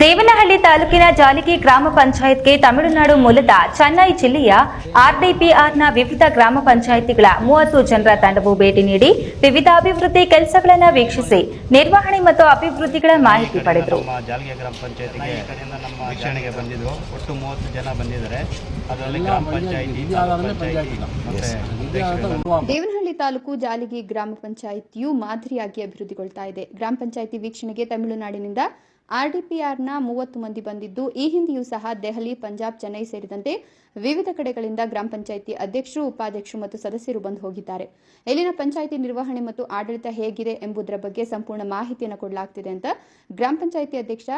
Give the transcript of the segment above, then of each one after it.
ದೇವನಹಳ್ಳಿ ತಾಲೂಕಿನ ಜಾಲಿಗಿ ಗ್ರಾಮ ಪಂಚಾಯತ್ಗೆ ತಮಿಳುನಾಡು ಮೂಲದ ಚೆನ್ನೈ ಜಿಲ್ಲೆಯ ಆರ್ಡಿಪಿಆರ್ನ ವಿವಿಧ ಗ್ರಾಮ ಪಂಚಾಯಿತಿಗಳ ಮೂವತ್ತು ಜನರ ತಂಡವು ಭೇಟಿ ನೀಡಿ ವಿವಿಧ ಅಭಿವೃದ್ಧಿ ಕೆಲಸಗಳನ್ನು ವೀಕ್ಷಿಸಿ ನಿರ್ವಹಣೆ ಮತ್ತು ಅಭಿವೃದ್ಧಿಗಳ ಮಾಹಿತಿ ಪಡೆದರು. ನಮ್ಮ ಜಾಲ್ಗೆ ಗ್ರಾಮ ಪಂಚಾಯತಿಗೆ ವೀಕ್ಷಣೆಗೆ ಬಂದಿದ್ರು ಒಟ್ಟು ಮೂವತ್ತು ಜನ ಬಂದಿದ್ದಾರೆ. ಅದರಲ್ಲಿ ಗ್ರಾಮ ಪಂಚಾಯತಿ ತಾಲೂಕು ಪಂಚಾಯತಿ ಮತ್ತೆ ದೇವನಹಳ್ಳಿ ತಾಲೂಕು ಜಾಲಿಗಿ ಗ್ರಾಮ ಪಂಚಾಯತಿಯು ಮಾದರಿಯಾಗಿ ಅಭಿವೃದ್ಧಿಗೊಳ್ತಾ ಇದೆ. ಗ್ರಾಮ ಪಂಚಾಯಿತಿ ವೀಕ್ಷಣೆಗೆ ತಮಿಳುನಾಡಿನಿಂದ ಆರ್ಡಿಪಿಆರ್ನ ಮೂವತ್ತು ಮಂದಿ ಬಂದಿದ್ದು, ಈ ಹಿಂದೆಯೂ ಸಹ ದೆಹಲಿ, ಪಂಜಾಬ್, ಚೆನ್ನೈ ಸೇರಿದಂತೆ ವಿವಿಧ ಕಡೆಗಳಿಂದ ಗ್ರಾಮ ಪಂಚಾಯಿತಿ ಅಧ್ಯಕ್ಷರು, ಉಪಾಧ್ಯಕ್ಷರು ಮತ್ತು ಸದಸ್ಯರು ಬಂದು ಹೋಗಿದ್ದಾರೆ. ಇಲ್ಲಿನ ಪಂಚಾಯಿತಿ ನಿರ್ವಹಣೆ ಮತ್ತು ಆಡಳಿತ ಹೇಗಿದೆ ಎಂಬುದರ ಬಗ್ಗೆ ಸಂಪೂರ್ಣ ಮಾಹಿತಿಯನ್ನು ಕೊಡಲಾಗ್ತಿದೆ ಅಂತ ಗ್ರಾಮ ಪಂಚಾಯಿತಿ ಅಧ್ಯಕ್ಷ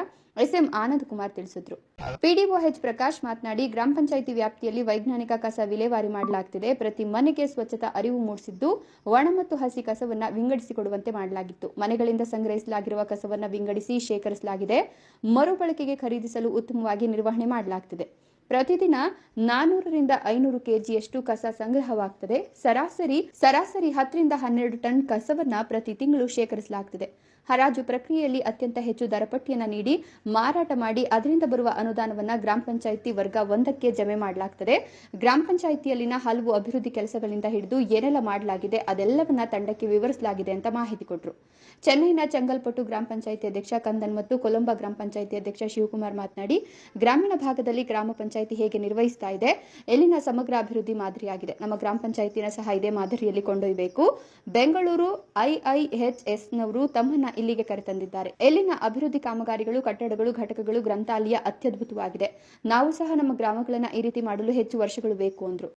ಎಸ್ ಎಂ ಆನಂದ್ ಕುಮಾರ್ ತಿಳಿಸಿದ್ರು. ಪಿಡಿಒ ಎಚ್ ಪ್ರಕಾಶ್ ಮಾತನಾಡಿ, ಗ್ರಾಮ ಪಂಚಾಯಿತಿ ವ್ಯಾಪ್ತಿಯಲ್ಲಿ ವೈಜ್ಞಾನಿಕ ಕಸ ವಿಲೇವಾರಿ ಮಾಡಲಾಗ್ತಿದೆ. ಪ್ರತಿ ಮನೆಗೆ ಸ್ವಚ್ಛತಾ ಅರಿವು ಮೂಡಿಸಿದ್ದು, ಒಣ ಮತ್ತು ಹಸಿ ಕಸವನ್ನು ವಿಂಗಡಿಸಿಕೊಡುವಂತೆ ಮಾಡಲಾಗಿತ್ತು. ಮನೆಗಳಿಂದ ಸಂಗ್ರಹಿಸಲಾಗಿರುವ ಕಸವನ್ನು ವಿಂಗಡಿಸಿ ಶೇಖರಿಸಲಾಗಿದೆ. ಮರುಬಳಕೆಗೆ ಖರೀದಿಸಲು ಉತ್ತಮವಾಗಿ ನಿರ್ವಹಣೆ ಮಾಡಲಾಗ್ತಿದೆ. ಪ್ರತಿದಿನ ನಾನೂರರಿಂದ ಐನೂರು ಕೆಜಿಯಷ್ಟು ಕಸ ಸಂಗ್ರಹವಾಗ್ತದೆ. ಸರಾಸರಿ ಸರಾಸರಿ ಹತ್ತರಿಂದ ಹನ್ನೆರಡು ಟನ್ ಕಸವನ್ನ ಪ್ರತಿ ತಿಂಗಳು ಶೇಖರಿಸಲಾಗ್ತದೆ. ಹರಾಜು ಪ್ರಕ್ರಿಯೆಯಲ್ಲಿ ಅತ್ಯಂತ ಹೆಚ್ಚು ದರಪಟ್ಟಿಯನ್ನ ನೀಡಿ ಮಾರಾಟ ಮಾಡಿ ಅದರಿಂದ ಬರುವ ಅನುದಾನವನ್ನ ಗ್ರಾಮ ಪಂಚಾಯಿತಿ ವರ್ಗ ಒಂದಕ್ಕೆ ಜಮೆ ಮಾಡಲಾಗ್ತದೆ. ಗ್ರಾಮ ಪಂಚಾಯಿತಿಯಲ್ಲಿನ ಹಲವು ಅಭಿವೃದ್ಧಿ ಕೆಲಸಗಳಿಂದ ಹಿಡಿದು ಏನೆಲ್ಲ ಮಾಡಲಾಗಿದೆ ಅದೆಲ್ಲವನ್ನ ತಂಡಕ್ಕೆ ವಿವರಿಸಲಾಗಿದೆ ಅಂತ ಮಾಹಿತಿ ಕೊಟ್ಟರು ಚೆನ್ನೈನ ಚಂಗಲ್ಪಟ್ಟು ಗ್ರಾಮ ಪಂಚಾಯಿತಿ ಅಧ್ಯಕ್ಷ, ಕಂದನ್ ಮತ್ತು ಕೊಲಂಬ ಗ್ರಾಮ ಪಂಚಾಯಿತಿ ಅಧ್ಯಕ್ಷ ಶಿವಕುಮಾರ್ ಮಾತನಾಡಿ, ಗ್ರಾಮೀಣ ಭಾಗದಲ್ಲಿ ಗ್ರಾಮ ಪಂಚಾಯಿತಿ ಹೇಗೆ ನಿರ್ವಹಿಸ್ತಾ ಇದೆ, ಎಲ್ಲಿನ ಸಮಗ್ರ ಅಭಿವೃದ್ಧಿ ಮಾದರಿಯಾಗಿದೆ, ನಮ್ಮ ಗ್ರಾಮ ಪಂಚಾಯಿತಿನ ಸಹ ಇದೇ ಮಾದರಿಯಲ್ಲಿ ಕೊಂಡೊಯ್ಯಬೇಕು ಬೆಂಗಳೂರು ಐಐಎಚ್ಎಸ್ನವರು ತಮ್ಮನ್ನ ಇಲ್ಲಿಗೆ ಕರೆತಂದಿದ್ದಾರೆ. ಎಲ್ಲಿನ ಅಭಿವೃದ್ಧಿ ಕಾಮಗಾರಿಗಳು, ಕಟ್ಟಡಗಳು, ಘಟಕಗಳು, ಗ್ರಂಥಾಲಯ ಅತ್ಯದ್ಭುತವಾಗಿದೆ. ನಾವು ಸಹ ನಮ್ಮ ಗ್ರಾಮಗಳನ್ನ ಈ ರೀತಿ ಮಾಡಲು ಹೆಚ್ಚು ವರ್ಷಗಳು ಬೇಕು ಅಂದ್ರು.